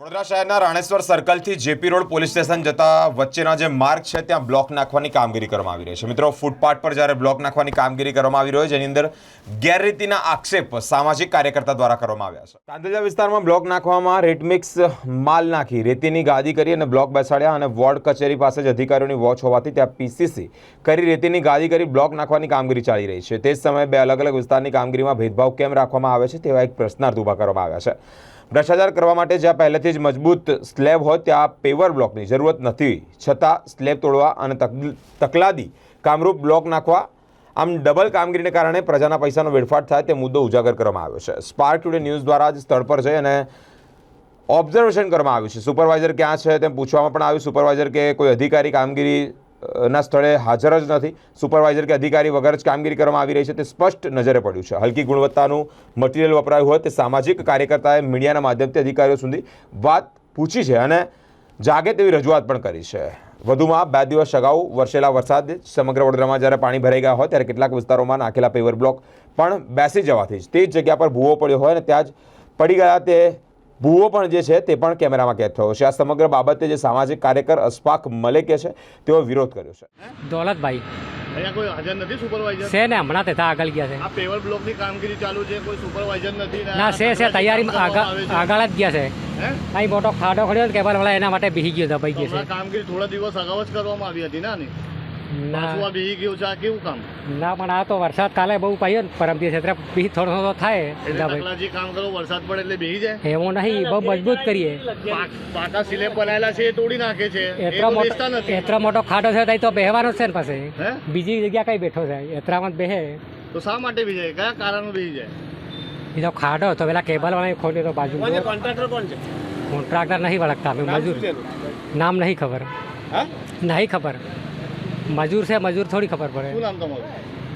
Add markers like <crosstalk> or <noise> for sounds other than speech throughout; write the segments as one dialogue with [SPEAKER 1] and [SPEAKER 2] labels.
[SPEAKER 1] વડોદરા શહેરના રાણેશ્વર સર્કલથી JP road police station જતા વચ્ચેના જે માર્ગ છે ત્યાં બ્લોક નાખવાની કામગીરી કરવામાં આવી રહી છે. મિત્રો ફૂટપાથ પર જ્યારે બ્લોક નાખવાની કામગીરી કરવામાં આવી રહી છે જેની અંદર ગેરરીતિના આક્ષેપ સામાજિક કાર્યકર્તા દ્વારા કરવામાં આવ્યા છે. તાંદલજા વિસ્તારમાં બ્લોક નાખવામાં રેટમિક્સ માલ નાખી રેતીની ગાદી કરી અને બ્લોક બેસાડ્યા અને વોર્ડ કચેરી પાસે જ અધિકારીઓની વોચ હોવાથી ત્યાં પીસીસી કરી રેતીની ગાદી કરી બ્લોક નાખવાની કામગીરી ચાલી રહી છે. તે જ સમયે બે અલગ અલગ વિસ્તારની કામગીરીમાં ભેદભાવ કેમ રાખવામાં આવે છે તેવા એક પ્રશ્નાર્થ ઊભા કરવામાં આવ્યા છે. ભ્રષ્ટાચાર કરવા માટે જ્યાં પહેલેથી જ મજબૂત સ્લેબ હોય, ત્યાં પેવર બ્લોકની જરૂરત નથી. છતાં સ્લેબ તોડવા અને તક- તકલાદી કામરૂપ બ્લોક નાખવા, આમ ડબલ કામગીરીને કારણે પ્રજાના પૈસાનો વેડફાટ થાય તે મુદ્દો ઉજાગર કરવામાં આવ્યો છે. સ્પાર્ક ટુડે ન્યૂઝ દ્વારા જ સ્થળ પર જઈ અને ઓબ્ઝર્વેશન કરવામાં આવ્યું છે. સુપરવાઇઝર ક્યાં છે તેમ પૂછવામાં પણ આવ્યું. સુપરવાઇઝર કે કોઈ અધિકારી કામગીરી ના સ્થળે હાજર જ નથી. સુપરવાઇઝર કે અધિકારી વગર જ કામગીરી કરવામાં આવી રહી છે તે સ્પષ્ટ નજરે પડ્યું છે. હલકી ગુણવત્તાનું મટીરિયલ વપરાયું હોય તે સામાજિક કાર્યકર્તાએ મીડિયાના માધ્યમથી અધિકારીઓ સુધી વાત પૂછી છે અને જાગે તેવી રજૂઆત પણ કરી છે. વધુમાં બે દિવસ અગાઉ વરસેલા વરસાદ સમગ્ર વડોદરામાં જ્યારે પાણી ભરાઈ ગયા હોય ત્યારે કેટલાક વિસ્તારોમાં નાખેલા પેવર બ્લોક પણ બેસી જવાથી જ તે જ જગ્યા પર ભૂવો પડ્યો હોય અને ત્યાં જ પડી ગયા તે ભૂવો પણ જે છે તે પણ કેમેરામાં કેદ થયો છે. આ સમગ્ર બાબતે જે સામાજિક કાર્યકર અશફાક મલેકે છે તેઓ વિરોધ કર્યો છે.
[SPEAKER 2] દોલતભાઈ
[SPEAKER 3] અહીંયા કોઈ હાજર નથી સુપરવાઇઝર
[SPEAKER 2] છે ને હમણાં તે આગળ ગયા છે.
[SPEAKER 3] આ પેવર બ્લોકની કામગીરી ચાલુ છે કોઈ સુપરવાઇઝર નથી ના
[SPEAKER 2] છે છે તૈયારીમાં આગળ જ ગયા છે? અહીં મોટો ખાડો ખડ્યો ને કેબલ વાળા એના માટે બેસી ગયો દબાઈ ગયો
[SPEAKER 3] છે. કામગીરી થોડા દિવસ અગાઉ જ કરવામાં આવી હતી ને પાછું
[SPEAKER 2] ના.
[SPEAKER 3] આ બેહી ગયું છે આ કેવું કામ?
[SPEAKER 2] ના પણ આ તો વરસાદ કાલે બહુ પડ્યો ને પરમ દિવસે એટલે બી થોડો થોડો થાય.
[SPEAKER 3] એટલે કામ કરો વરસાદ પડે એટલે બેહી જાય.
[SPEAKER 2] એવું નહીં બહુ મજબૂત કરીએ.
[SPEAKER 3] પાક- પાકા સિલેબ બનાવેલા છે એ તોડી નાખે છે.
[SPEAKER 2] એટલો મોટો એટલો મોટો ખાડો છે તો બેહવાનો જ છે ને પાસે.
[SPEAKER 3] હે?
[SPEAKER 2] બીજી જગ્યા કઈ બેઠો છે? એત્રામાં જ બેહે.
[SPEAKER 3] તો શા માટે બીજે જાય? કયા કારણ બેહી જાય?
[SPEAKER 2] બીજો ખાડો તો પેલા કેબલ વાળા ખોલ્યો તો બાજુ.
[SPEAKER 3] કોન્ટ્રાક્ટર કોણ છે?
[SPEAKER 2] કોન્ટ્રાક્ટર નહીં વળગતા અમે મજૂર. નામ નહીં ખબર.
[SPEAKER 3] હા?
[SPEAKER 2] નહીં ખબર. મજૂર છે મજૂર થોડી ખબર
[SPEAKER 3] શું નામ તમારું?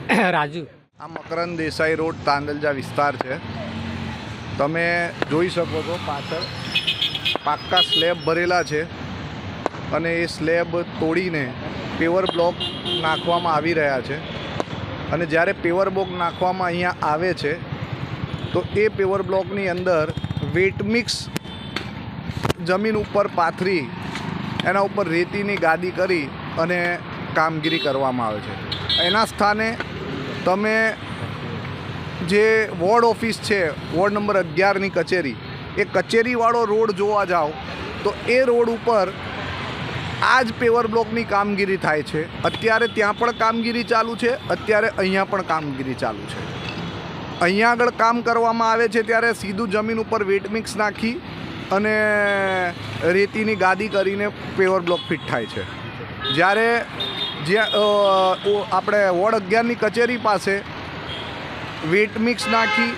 [SPEAKER 3] <coughs>
[SPEAKER 2] રાજુ.
[SPEAKER 4] આ મકરંદ દેસાઈ રોડ તાંદલજા વિસ્તાર છે. તમે જોઈ શકો છો પાછળ પાક્કા સ્લેબ ભરેલા છે અને એ સ્લેબ તોડીને પેવર બ્લોક નાખવામાં આવી રહ્યા છે. અને જ્યારે પેવર બ્લોક નાખવામાં અહીંયા આવે છે તો એ પેવર બ્લોકની અંદર વેટ મિક્સ જમીન ઉપર પાથરી એના ઉપર રેતીની ગાદી કરી અને કામગીરી કરવામાં આવે છે. એના સ્થાને તમે જે વોર્ડ ઓફિસ છે, વોર્ડ નંબર અગિયારની કચેરી, એ કચેરીવાળો રોડ જોવા જાઓ, તો એ રોડ ઉપર આ જ પેવર બ્લોકની કામગીરી થાય છે. અત્યારે ત્યાં પણ કામગીરી ચાલુ છે, અત્યારે અહીંયા પણ કામગીરી ચાલુ છે. અહીંયા આગળ કામ કરવામાં આવે છે ત્યારે સીધું જમીન ઉપર વેટ મિક્સ નાખી અને રેતીની ગાદી કરીને પેવર બ્લોક ફિટ થાય છે. જ્યારે જ્યાં આપણે વોર્ડ અગિયારની કચેરી પાસે વેટ મિક્સ નાખી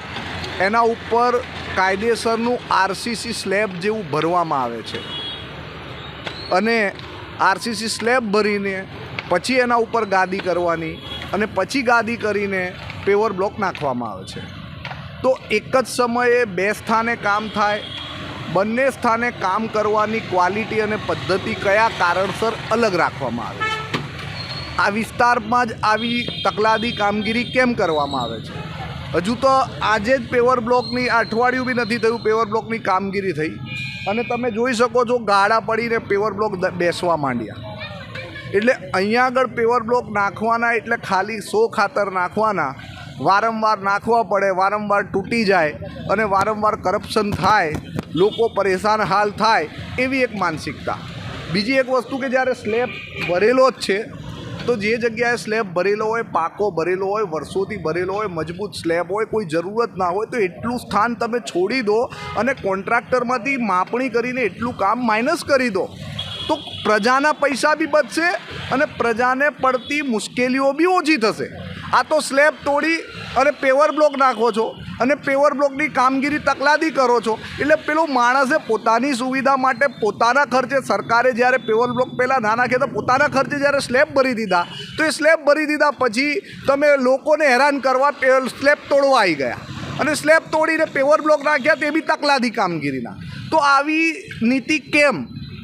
[SPEAKER 4] એના ઉપર કાયદેસરનું આરસીસી સ્લેબ જેવું ભરવામાં આવે છે. અને આરસીસી સ્લેબ ભરીને પછી એના ઉપર ગાદી કરવાની અને પછી ગાદી કરીને પેવર બ્લોક નાખવામાં આવે છે. તો એક જ સમયે બે સ્થાને કામ થાય, બંને સ્થાને કામ કરવાની ક્વોલિટી અને પદ્ધતિ કયા કારણસર અલગ રાખવામાં આવે છે? આ વિસ્તારમાં જ આવી તકલાદી કામગીરી કેમ કરવામાં આવે છે? હજુ તો આજે જ પેવર બ્લોકની, અઠવાડિયું બી નથી થયું પેવર બ્લોકની કામગીરી થઈ. અને તમે જોઈ શકો છો ગાળા પડીને પેવર બ્લોક બેસવા માંડ્યા. એટલે અહીંયા આગળ પેવર બ્લોક નાખવાના એટલે ખાલી સો ખાતર નાખવાના, વારંવાર નાખવા પડે, વારંવાર તૂટી જાય અને વારંવાર કરપ્શન થાય, લોકો પરેશાન હાલ થાય એવી એક માનસિકતા. બીજી એક વસ્તુ કે જ્યારે સ્લેબ ભરેલો જ છે તો જે જગ્યાએ સ્લેબ ભરેલો હોય, પાકો ભરેલો હોય, વર્ષોથી ભરેલો હોય, મજબૂત સ્લેબ હોય, કોઈ જરૂરત ના હોય, તો એટલું સ્થાન તમે છોડી દો અને કોન્ટ્રાક્ટરમાંથી માપણી કરીને એટલું કામ માઇનસ કરી દો. તો પ્રજાના પૈસા બી બચશે અને પ્રજાને પડતી મુશ્કેલીઓ બી ઓછી થશે. આ તો સ્લેબ તોડી અને પેવર બ્લોક નાખો છો અને પેવર બ્લોકની કામગીરી તકલાદી કરો છો. એટલે પેલો માણસે પોતાની સુવિધા માટે પોતાના ખર્ચે સરકારે જ્યારે પેવર બ્લોક પહેલાં ના નાખે તો પોતાના ખર્ચે જ્યારે સ્લેબ ભરી દીધા. તો એ સ્લેબ ભરી દીધા પછી તમે લોકોને હેરાન કરવા સ્લેબ તોડવા આવી ગયા. અને સ્લેબ તોડીને પેવર બ્લોક નાખ્યા તે બી તકલાદી કામગીરીના. તો આવી નીતિ કેમ?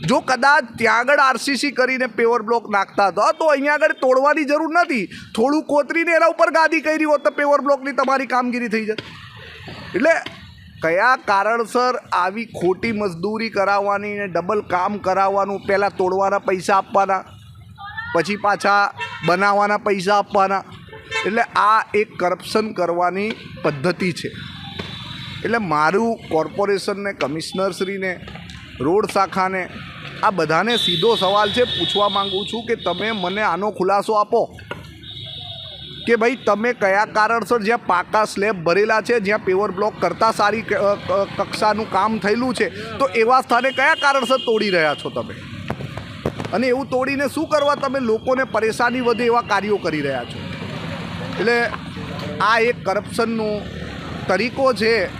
[SPEAKER 4] જો કદાચ ત્યાં આગળ આરસીસી કરીને પેવર બ્લોક નાખતા હતા, તો અહીંયા આગળ તોડવાની જરૂર નથી. થોડું કોતરીને એના ઉપર ગાદી કરી હોત તો પેવર બ્લોકની તમારી કામગીરી થઈ જાય એટલે કયા કારણસર આવી ખોટી મજદૂરી કરાવવાની ને ડબલ કામ કરાવવાનું, પહેલાં તોડવાના પૈસા આપવાના, પછી પાછા બનાવવાના પૈસા આપવાના, એટલે આ એક કરપ્શન કરવાની પદ્ધતિ છે. એટલે મારું કોર્પોરેશનને કમિશનરશ્રીને રોડ શાખાને આ બધાને સીધો સવાલ છે, પૂછવા માંગુ છું કે તમે મને આનો ખુલાસો આપો. કે ભાઈ, તમે કયા કારણસર જ્યાં પાકા સ્લેબ ભરેલા છે, જ્યાં પેવર બ્લોક કરતાં સારી કક્ષાનું કામ થયેલું છે, તો એવા સ્થાને કયા કારણસર તોડી રહ્યા છો તમે? અને એવું તોડીને શું કરવા તમે લોકોને પરેશાની વધે એવા કાર્યો કરી રહ્યા છો? એટલે આ એક કરપ્શનનો તરીકો છે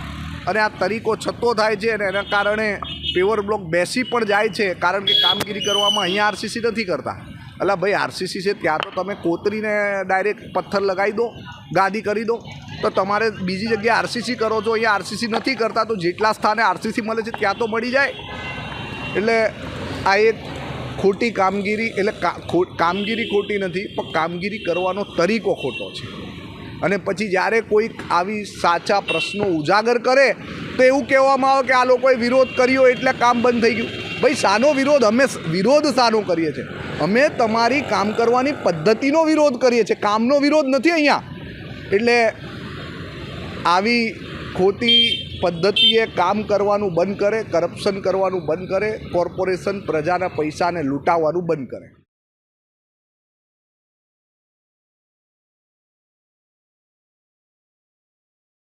[SPEAKER 4] અને આ તરીકો છતો થાય છે અને એના કારણે પેવર બ્લોક બેસી પણ જાય છે, કારણ કે કામગીરી કરવામાં અહીંયા આરસીસી નથી કરતા. એટલે ભાઈ આરસીસી છે, ત્યાં તો તમે કોતરીને ડાયરેક્ટ પથ્થર લગાવી દો, ગાદી કરી દો, તો તમારે બીજી જગ્યાએ આરસીસી કરો છો, અહીંયા આરસીસી નથી કરતા, તો જેટલા સ્થાને આરસીસી મળે છે, ત્યાં તો મળી જાય. એટલે આ એક ખોટી કામગીરી, એટલે કામગીરી ખોટી નથી, પણ કામગીરી કરવાનો તરીકો ખોટો છે. અને પછી જ્યારે કોઈક આવી સાચા પ્રશ્નો ઉજાગર કરે, તો એવું કહેવામાં આવે કે આ લોકોએ વિરોધ કર્યો એટલે કામ બંધ થઈ ગયું. ભાઈ સાનો વિરોધ, અમે વિરોધ સાનો કરીએ છીએ. અમે તમારી કામ કરવાની પદ્ધતિનો વિરોધ કરીએ છીએ. કામનો વિરોધ નથી અહીંયા. એટલે આવી ખોટી પદ્ધતિએ કામ કરવાનું બંધ કરે, કરપ્શન કરવાનું બંધ કરે, કોર્પોરેશન પ્રજાના પૈસાને લૂંટાવવાનું બંધ કરે.